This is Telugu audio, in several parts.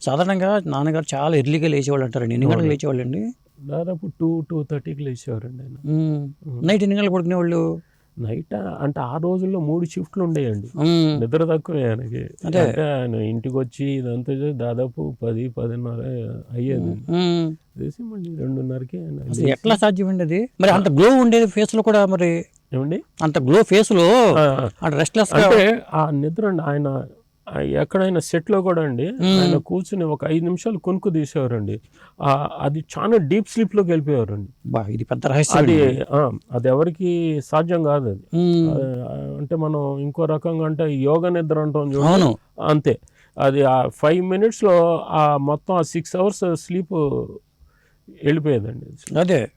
సాధారణంగా నాన్నగారు చాలా ఎర్లీగా లేచేవాళ్ళు అంటారండి ఎన్ని గంటలకు లేచేవాళ్ళండి? దాదాపు టూ టూ థర్టీకి లేచేవారండి ఆయన. నైట్ ఎన్ని గంటలకు పడుకునేవాళ్ళు? నైట్ అంటే ఆ రోజుల్లో మూడు షిఫ్ట్లు ఉండేయండి. నిద్ర తక్కువే ఆయనకి. అంటే ఆయన ఇంటికి వచ్చి ఇదంతా దాదాపు పది పదిన్నర అయ్యేది. చేసి మళ్ళీ రెండున్నరకి ఆయన అసలు ఎట్లా సాధ్యమండి అది మరి అంత గ్లో ఉండేది ఫేస్లో కూడా మరి? ఏమండి? అంత గ్లో ఫేస్లో రెస్ట్లెస్ అంటే ఆ నిద్ర అండి ఆయన ఎక్కడైనా set లో కూడా అండి ఆయన కూర్చుని ఒక ఐదు నిమిషాలు కొనుక్కు తీసేవారండి. అది చాలా డీప్లోకి వెళ్ళిపోయేవారండి. బా ఇది పెద్ద రహస్యం అది అది ఎవరికి సాధ్యం కాదు అది. అంటే మనం ఇంకో రకంగా అంటే యోగ నిద్ర అంటాం చూడండి. అంతే. అది ఆ ఫైవ్ మినిట్స్లో ఆ మొత్తం ఆ సిక్స్ అవర్స్ స్లీప్ వెళ్ళిపోయేదండి. అదే.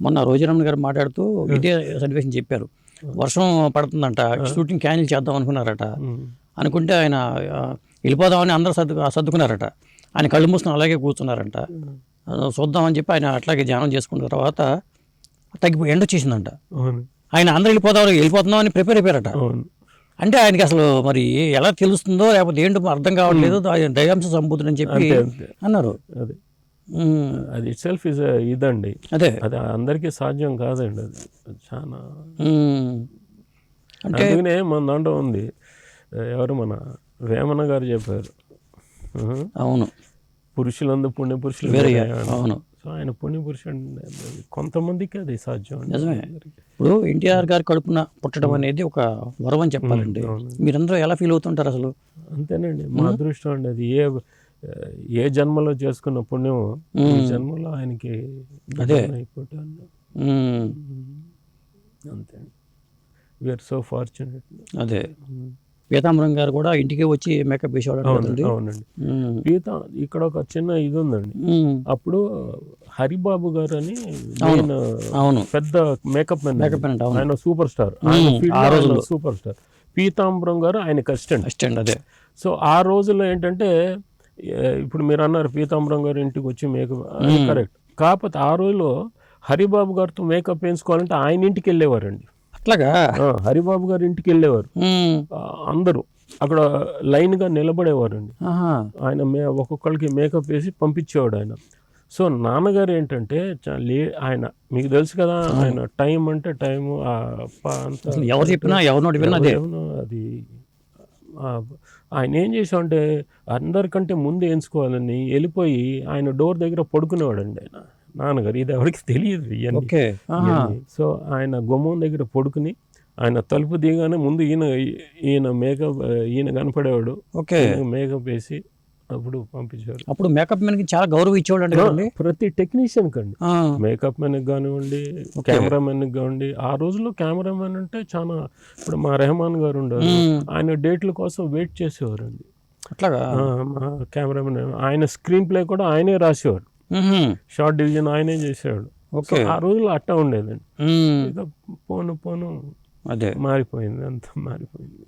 మొన్న రోజారామన్ గారు మాట్లాడుతూ ఇదే సన్నివేశం చెప్పారు. వర్షం పడుతుందంట షూటింగ్ క్యాన్సిల్ చేద్దాం అనుకున్నారట. అనుకుంటే ఆయన వెళ్ళిపోదామని అందరూ సర్దు సర్దుకున్నారట. ఆయన కళ్ళు మూసుకుని అలాగే కూర్చున్నారంట. చూద్దామని చెప్పి ఆయన అట్లాగే ధ్యానం చేసుకున్న తర్వాత తగ్గిపోయి ఎండ వచ్చేసిందంట. ఆయన అందరూ వెళ్ళిపోదాం వెళ్ళిపోతున్నాం అని ప్రిపేర్ అయిపోయారట. అంటే ఆయనకి అసలు మరి ఎలా తెలుస్తుందో లేకపోతే ఏంటో అర్థం కావట్లేదు ఆయన దయాంశ సంబూతుడు అని చెప్పి అన్నారు. అది. ఇట్ సెల్ఫ్ ఇస్ ఇదండి. అదే. అది అందరికీ సాధ్యం కాదండి. అది. చాలా అంటే మన దాంట్లో ఉంది. ఎవరు మన వేమన గారు చెప్పారు. అవును. పురుషులందు పుణ్య పురుషులు. అవును. సో ఆయన పుణ్య పురుషుడు కొంతమందికి అది సాధ్యం నిజమే. ఇప్పుడు ఎన్టీఆర్ గారి కడుపున పుట్టడం అనేది ఒక వరం అని చెప్పాలండి. మీరందరూ ఎలా ఫీల్ అవుతుంటారు అసలు? అంతేనండి. మా అదృష్టం అండి అది. ఏ ఏ జన్మలో చేసుకున్న పుణ్యం ఈ జన్మలో ఆయనకి అదే. అయిపోతాను అంతే వీఆర్ సో ఫార్చునేట్ అదే. పీతాంబరం గారు కూడా ఇంటికి వచ్చి మేకప్ వేసేవాడు అవునండి పీత ఇక్కడ ఒక చిన్న ఇది ఉందండి అప్పుడు హరిబాబు గారు అని మెయిన్ అవును. పెద్ద మేకప్ మెన్ మేకప్ అవును. ఆయన సూపర్ స్టార్. ఆయన. ఆయన సూపర్ స్టార్. పీతాంబరం గారు ఆయనకి అసిస్టెంట్ అసిస్టెంట్ అదే. సో ఆ రోజుల్లో ఏంటంటే ఇప్పుడు మీరు అన్నారు పీతాంబరం గారు ఇంటికి వచ్చి మేకప్ కరెక్ట్. కాకపోతే ఆ రోజుల్లో హరిబాబు గారితో మేకప్ వేయించుకోవాలంటే ఆయన ఇంటికి వెళ్ళేవారండి. అట్లాగా హరిబాబు గారి ఇంటికి వెళ్ళేవారు. అందరూ. అక్కడ లైన్గా నిలబడేవారండి. ఆహా, ఆయన మే ఒక్కొక్కరికి మేకప్ వేసి పంపించేవాడు ఆయన. సో నాన్నగారు ఏంటంటే లే ఆయన మీకు తెలుసు కదా ఆయన టైం అంటే అసలు ఎవరు చెప్పినా విన్నా అదే. ఆయన ఏం చేసామంటే అందరికంటే ముందు ఎంచుకోవాలని వెళ్ళిపోయి ఆయన డోర్ దగ్గర పడుకునేవాడండి ఆయన. నాన్నగారు ఇది ఎవరికి తెలియదు ఇవన్నీ. సో ఆయన గుమ్మం దగ్గర పడుకుని ఆయన తలుపు దిగానే ముందు ఈయన ఈయన మేకప్ ఈయన కనపడేవాడు. ఓకే. మేకప్ వేసి అప్పుడు పంపించారు అప్పుడు మేకప్ మెన్కి చాలా గౌరవం ఇచ్చేవాళ్ళు అండి ప్రతి టెక్నీషియన్ కండి మేకప్ మెన్ కానివ్వండి కెమెరామెన్ కానివ్వండి ఆ రోజుల్లో కెమెరామెన్ అంటే చాలా ఇప్పుడు మా రెహమాన్ గారు ఉండరు. ఉమ్, ఆయన డేట్ల కోసం వెయిట్ చేసేవారండి. అట్లాగా? ఆ, మా కెమెరామెన్ ఆయన స్క్రీన్ ప్లే కూడా ఆయనే రాసేవాడు ఉహుం, షార్ట్ డివిజన్ ఆయనే చేసేవాడు ఓకే. ఆ రోజుల్లో అట్టా ఉండేదండి. పోను పోను అదే. మారిపోయింది అంతా మారిపోయింది.